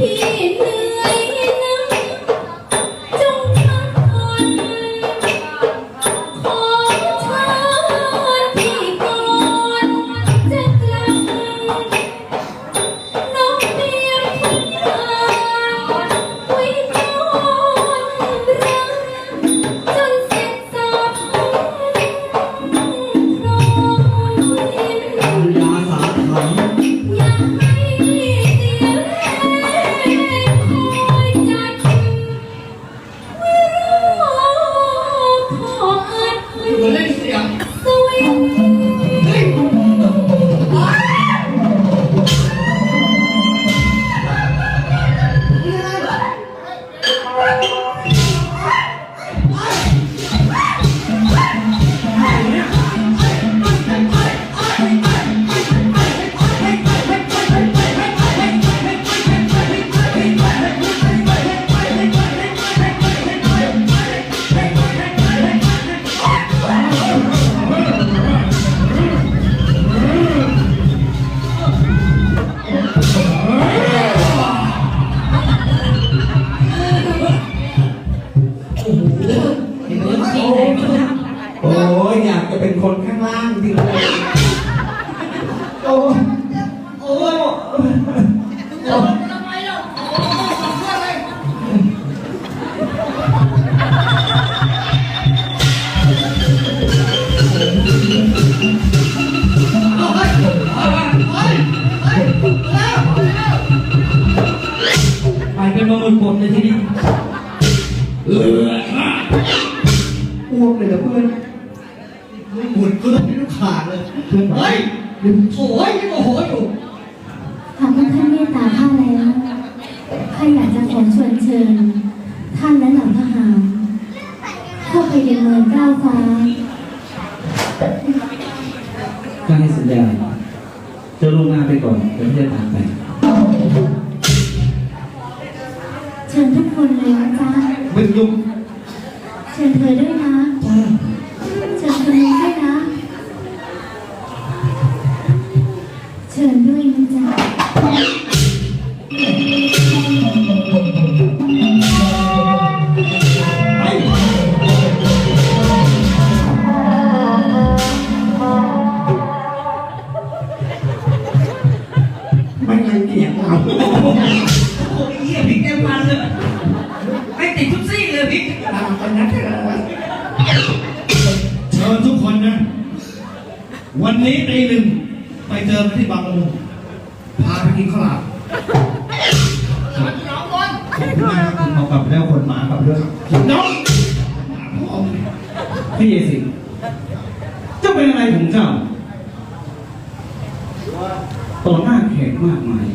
พี่ ยโอ้ยไปเป็นมาหมดหมดเลยทีนี้เอออ้วกเลยนะเพื่อน หมุนก็ต้องให้ลูกขาดเลย เฮ้ยโถ่ยยังโมโหอยู่ หากว่าท่านเมตตาข้าแล้ว ข้าอยากจะขอชวนเชิญ ท่านและเหล่าทหารเข้าไปในเมืองก้าวฟ้าก็ให้สัญญาจะลงงานไปก่อนเดี๋ยวพี่จะตามไป เชิญทุกคนเลยนะจ๊ะไม่ยุ่งเชิญเธอด้วยนะจ้าเชิญคนนี้ด้วยนะ เชิญด้วยนะจ๊ะ ไม่ไงเสียงเราโอ้ยเหี้ยพริกเต็มมันเลยไม่ติดทุกซี่เลยพริกตามกันนเธอเชิญทุกคนนะ วันนี้ตีหนึ่งไปเจอกันที่บางละมุงพาไปกินข้าวหลาม คุณมาขับเอากลับแล้วคนหมากลับด้วยครับน้องหมาพ่องพี่เยสิเจ้าเป็นอะไรของเจ้าต่อหน้าแขกมากมาย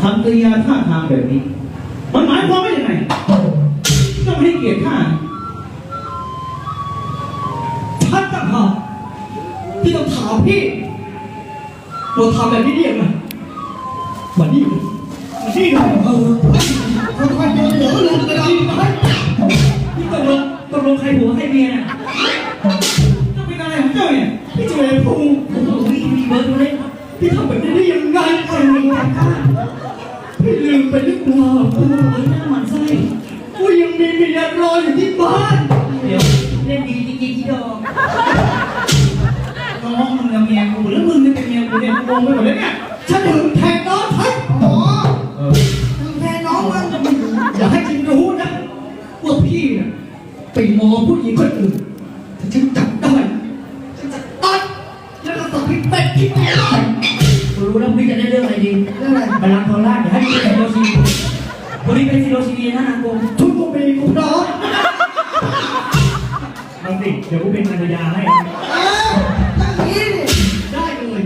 ทำกริยาท่าทางแบบนี้ มันหมายความว่าอย่างไรเจ้าไม่ให้เกียรติข้าท่านต่างหากที่ต้องถามพี่เราทำแบบนี้ได้ยังไงมานี่ เลยมานี่เลยเออค่อยๆเดินเดี๋ยวลืมไปแล้วนี่ตกลงตกลงใครผัวใครเมียเนี่ยเจ้าเป็นอะไรของเจ้าเนี่ยพี่เจริญพงศ์โอ้โหพี่มีเบิร์ดมาเล่นพี่ทำแบบนี้ได้ยังไงเออพี่ลืมไปหรือเปล่าโอ้โหน้าหมันไส้ว่ายังมีเมียรออยู่ที่บ้าน เดี๋ยวเล่นดีจริงๆที่ดอกน้องมึงกับเมียกูแล้วมึงจะเป็นเมียกูเนี่ยกูงงไปหมดแล้วเนี่ยฉันถึงแท ไปมองผู้หญิงคนอื่นถ้าฉันจับได้ฉันจะตัดแล้วก็ส่งให้เป็ดที่ไหนกูรู้แล้วพี่จะได้เรื่องอะไรดีเรื่องอะไรบัลลังก์โทราชเดี๋ยวให้พี่เป็นซิโรชีวันนี้เป็นซิโรชีดีนะนางโกงทุกคนมีกูพร้อมเอาสิเดี๋ยวกูเป็นภรรยาให้เอออย่างนี้นี่ได้เลย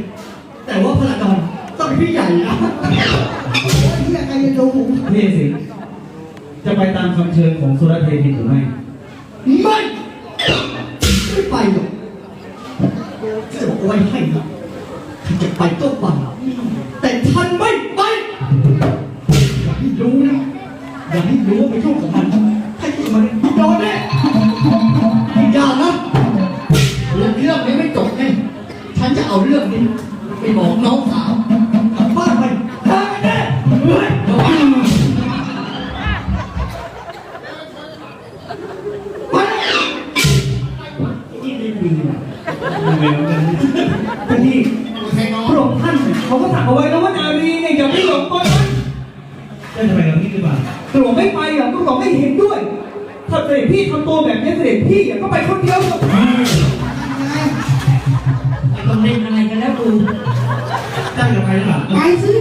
แต่ว่าพลาดอนต้องเป็นพี่ใหญ่นะพี่ใครจะดูพี่เยสิงห์จะไปตามคำเชิญของสุรเทพินหรือไม่ ไม่ไม่ไปหรอกจะบอกไว้ให้นะถ้าจะไปก็ไปแต่ท่านไม่ไปอย่าให้รู้นะอย่าให้รู้ว่าไปยุ่งกับมันถ้ายุ่งกับมันโดนแน่อย่านะเรื่องเรื่องนี้ไม่จบไงฉันจะเอาเรื่องนี้ไปบอกน้องสาวกลับบ้านไปได้แน่ เร็วจังท่านที่พระองค์ท่านเขาก็สั่งเอาไว้แล้วว่านารีเนี่ยอย่าไม่หลงไปอนนั้นท่าจะไปกับพี่หรือเปล่าพลวงไม่ไปหรอกพระองไม่เห็นด้วยถ้าเสด็จพี่ทำตัวแบบนี้เสด็จพี่อย่าก็ไปคนเดียวเถอะต้องเล่นอะไรกันแล้วกูตั้งกับใครหรือเปล่าไปสิ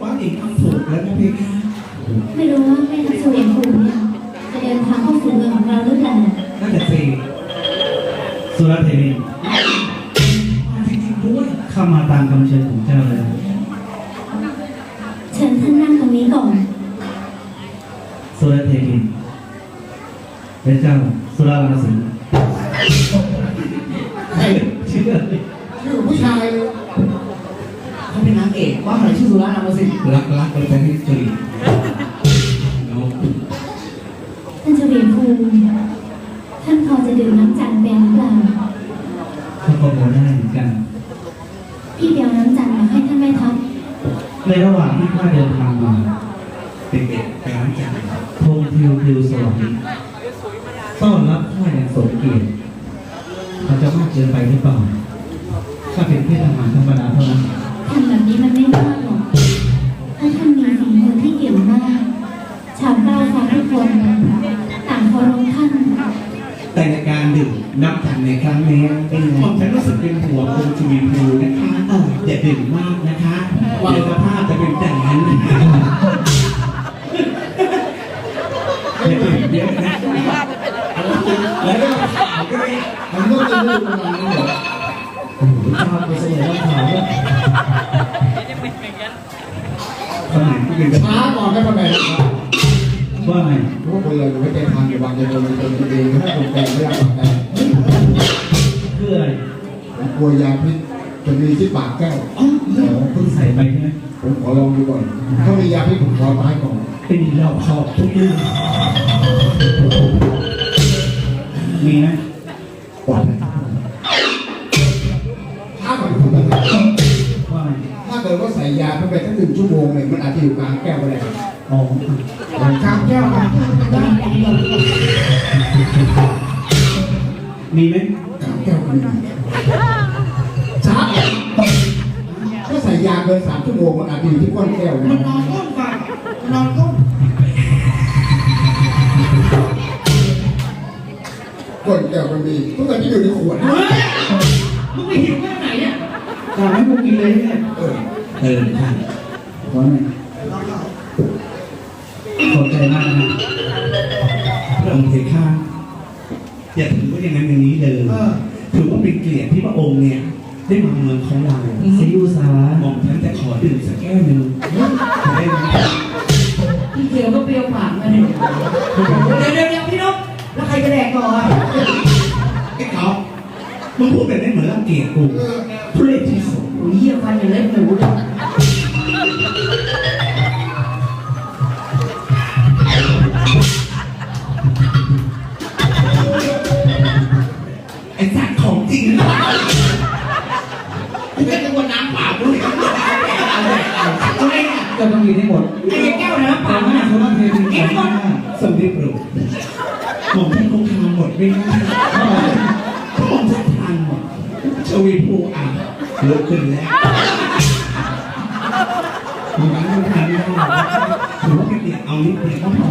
ฟ้าหญิงทำถูกแล้วนะเพคะไม่รู้ว่าแม่ทัพเฉวียนภูมิเนี่ยจะเดินทางเข้าสู่เมืองของเราหรือเปล่าน่าจะสี่สุรเทวินจริงๆด้วยเข้ามาตามคำเชิญของเจ้าเลยเชิญท่านนั่งตรงนี้ก่อนสุรเทวินเป็นเจ้าสุรวรรณสิงห์ ใคร เชื่อเลย ชื่อผู้ชายเลย เขาเป็นนางเอกว่าอะไรชื่อสุรานามสิงห์รักรักเลยไปให้จริงเนาะท่านเฉวียนภูมิท่านพอจะดื่มน้ำจันทร์เป็นหรือเปล่าเขาก็โมได้เหมือนกัน พี่เดียวน้ำจันทร์มาให้ท่านแม่ทัพในระหว่างที่ข้าเดิน น้ำจันในครั้งนี้เป็นผมฉันรู้สึกเป็นห่วงองค์ชีวินดูนะคะเอออย่าดื่มมากนะคะเดี๋ยวสภาพจะเป็นแต่งนั้นนะคะอย่าดื่มเยอะนะแล้วก็ขาวด้วยมันต้องเป็นเรื่องประมาณนี้เหรอชอบไปเสนอขาวด้วยสมัยที่เป็นช้าก่อนได้ประมาณนี้ครับว่าไงเพราะว่าคนเราอยู่ไม่ใจทางอยู่บางอย่างมันเป็นตัวเองถ้าคนแปลไม่ได้หรอกแต่เพื่ออะไรผม กลัวยาพิษจะมีที่ปากแก้วอ๋อเพิ่งใส่ไปใช่ไหมผมขอลองดูก่อน ถ้ามียาพิษผมขอไม้ก่อนเป็นรอบขอบทุกเรื่องมีไหมก่อนถ้าก่อนคุณแบบว่าไงถ้าเกิดว่าใส่ยาเข้าไปตั้งหนึ่งชั่วโมงเนี่ยมันอาจจะอยู่กลางแก้วก็ได้ครับอ๋อกลางแก้วกลางแก้วได้มีไหมกลางแก้วก็มี ช้าถ้าใส่ยาเกินสามชั่วโมงมันอาจจะอยู่ที่ก้นแก้วนะมันนอนก้นฝากนอนก้นก้นแก้วมันมีทุกอย่างที่อยู่ในขวดเฮ้ยมึงไปหิวแค่ไหนเนี่ยกาให้พวกกินเลยเนี่ยเออเออค่ะขอหน่อยขอบใจมากนะพระองค์เทข้าอย่าถือว่าอย่างนั้นอย่างนี้เลยถือว่าเป็นเกียรติที่พระองค์เนี่ย ได้มาเมืองของเราซีอุสาหม่อมฉันจะขอดื่มสักแก้วหนึ่งจะได้ไหมพี่เกียวก็เปรี้ยวปากนะเนี่ยเดี๋ยวเดี๋ยวเดี๋ยวพี่นกแล้วใครจะแดกก่อนไอ้เขามึงพูดแบบนี้เหมือนรังเกียจกูทุเรศที่สุดโอ้ยเหี้ยฟันอย่างเล็บหมูเลย เนี่ยเขาต้องเททิ้งกินหมดสมเด็จพระผมท่คงทานหมดไม่ได้ผมท่านทานหมดชวีภูอะลุกขึ้นแล้วมีร้านทานไม่ได้ถือว่าเป็นเดียเอานิดเดียวก็พอ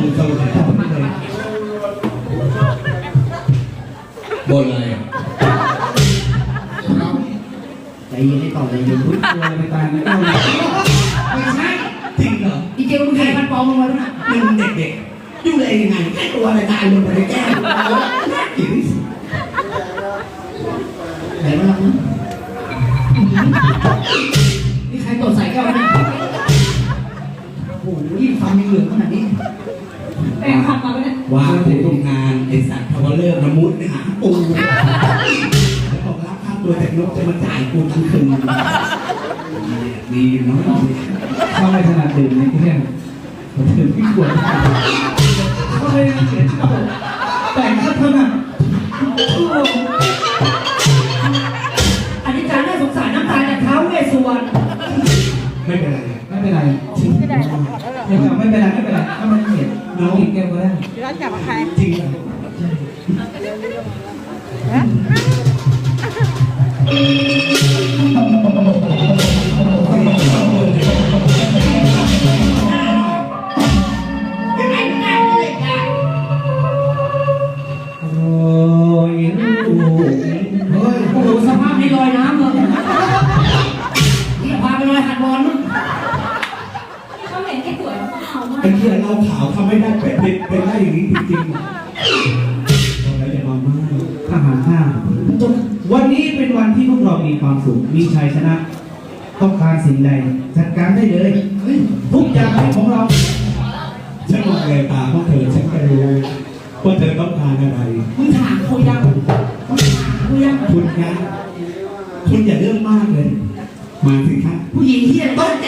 ผมเกาหลีทำไม่เลยบนอะไรใจเย็นให้ต่อใจเย็นพูดตัวไปตายไม่ต้องไม่ใช่ จริงเหรออีเกียวมึงใครมันปลอมมึงมาด้วยนะมึงเด็กๆดูแลยังไงแค่ตัวอะไรตายลงไปในแก้วน่าเกลียดที่สุดไหนมาลองนะนี่ใครตดใส่แก้วเนี่ยโอ้โหยิ่งฟันยังเหลืองขนาดนี้แปลงฟันมาไม่ได้ว่าถึงโรงงานไอสัตว์ทาวเวอร์มามุดหาปูแล้วบอกรับค่าตัวจากนกจะมาจ่ายกูทั้งคืนดีเนาะ เข้าไม่ถนัดดื่มในแก้วผมดื่มที่ขวดเขาก็ไม่ได้เขียนชื่อแต่งคัดเท่านั้นอันนี้จารย์น่าสงสารน้ำตาจากเท้าเวสสุวรรณไม่เป็นไรไม่เป็นไรไม่เป็นไรไม่เป็นไรไม่เป็นไรถ้ามันเขียนน้องอีกแก้วก็ได้จริงเหรอโอยน้ำเลยนี่พาไปลอยหัดบอลมั้งเขาเห็นแค่สวยเขาเอามากเป็นที่เราขาวทำไม่ได้เป็นเป็นเป็นได้อย่างนี้จริงๆเราอย่ามามากทหารห้าวันนี้เป็นวันที่พวกเรามีความสุข มีชัยชนะ ต้องการสิ่งใด จัดการได้เลย ทุกอย่างเป็นของเรา ฉันมองแววตาพวกเธอฉันก็รู้ว่าเธอต้องการอะไร คุณอย่าเรื่องมากเลย มาสิครับผู้หญิงที่ต้องแจ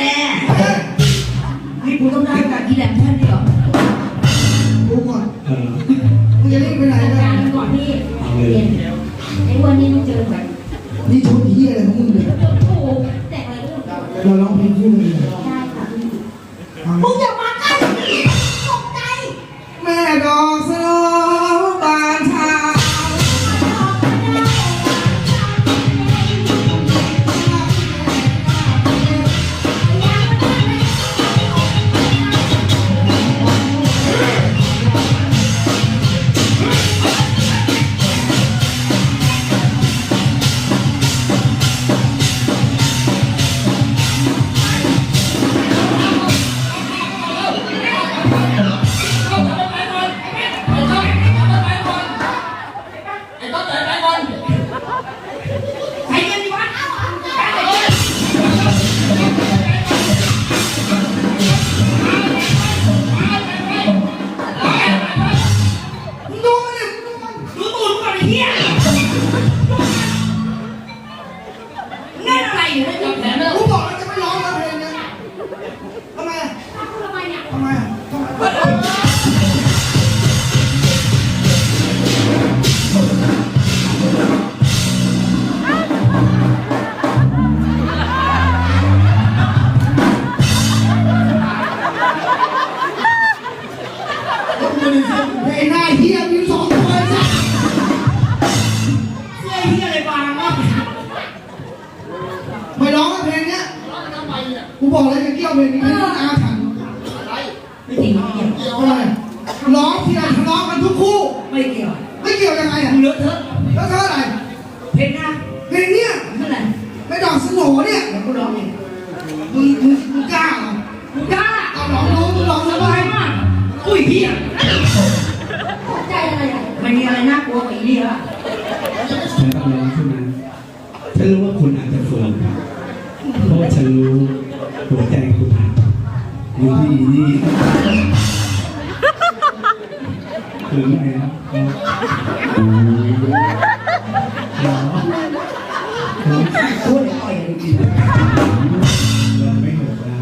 นี่กูต้องได้กับอีแหลมแท่นนี่เหรอกูก่อนเออมึงจะรีบไปไหนจัดนะการก่อนพี่เอาเลยเย็นไอ้วันนี้ต้องเจอแบบนี่ชุดเฮียอะไรของมึงเนี่ยโอ้โหแต่งอะไรลูกเราร้องเพลงคู่กันเลยได้ เพลงนะเพลงเนี้ยเมื่อไหร่ไม่ดอกสโหนเนี่ยเดี๋ยวกูร้องเองมึงมึงมึงกล้าเหรอกูกล้าเอาลองดูมึงลองสดูบายมากอุ้ยเหี้ยตกใจอะไรอะไม่มีอะไรน่ากลัวกว่าอีนี่ละฉันต้องร้องใช่ไหมฉันรู้ว่าคุณอาจจะเฟื่องเพราะว่าฉันรู้หัวใจคุณอยู่ที่นี่คือไงครับ พูดเลยอ่อยเลยจริงเราไม่หมดแล้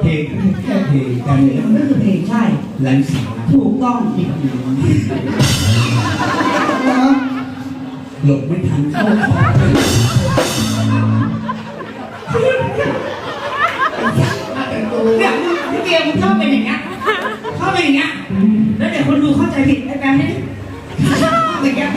เพลงแค่เพลงแต่เนื้อมันก็คือเพลงใช่ไร้สาระถูกต้องหลบไม่ทันเข้าคอเนี่ยพี่เกมมึงชอบเป็นอย่างเงี้ยชอบเป็นอย่างเงี้ยแล้วเดี๋ยวคนดูเข้าใจผิดไอ้แปมนี่ชอบเป็นอย่างเงี้ย